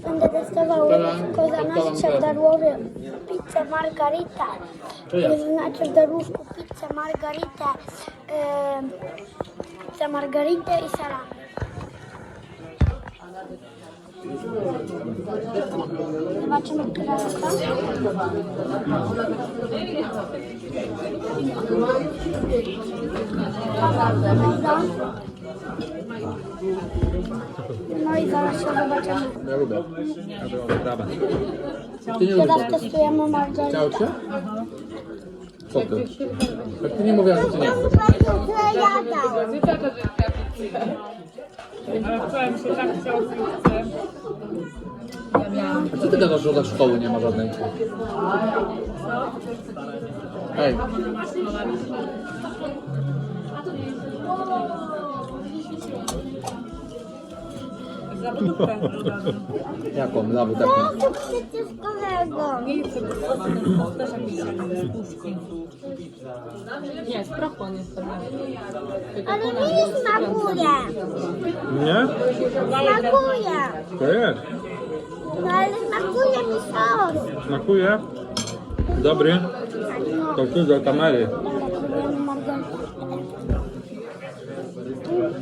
będę testował Koza Nastrze w Darłowie pizzę margarita. Znaczy w Darłówku pizzę margarita, e, pizzę margaritę i salami. Zobaczymy, która jest to. Dobra. No i zaraz się zobaczymy. Ja lubię. Ja biorę krabę. Ty nie lubisz? Teraz testujemy margaritę. Chciał cię? Co ty? Jak ty nie mówiłaś, że cię nie chcesz. Ale wczoraj mi się tak chciało pizzę. A co ty gadasz, że od szkoły nie ma żadnej? Ej, Za lodówkę od razu. jaką lawę taką? To przecież kolego. Nie jest tego też jakieś puszki. Nie, sprachon jest pewnie. Ale mi nie smakuje. Nie? Smakuje. To jest. No ale smakuje mi sos. Smakuje. Dobry. To ty do kamery.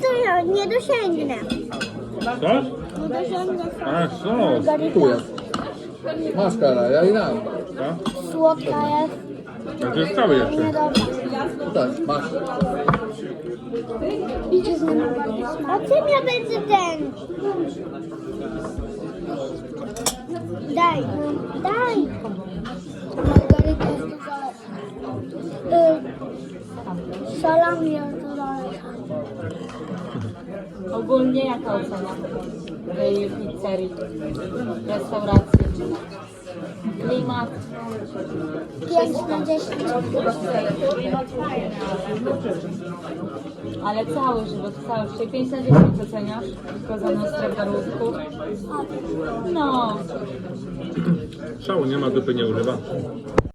To ja nie dosięgnę. Co? Nie dosięgnę A, sos. Tu jest. Maskara, ja i dam. Tak? Słodka jest. A to jest cały jeszcze. Niedobra. Tutaj, masz. Idzie z nami bardziej smak. A czym ja będę ten? Daj, daj. Margaryta jest dużo lepsza. Y, salami jest lepsza. Ogólnie jaka ocena tej pizzerii, restauracji? Klimat. 5 na 10. Ale cały żywot, cały życie. 5 na 10 oceniasz? Tylko za nas w No, Szału nie ma, dupy nie używa.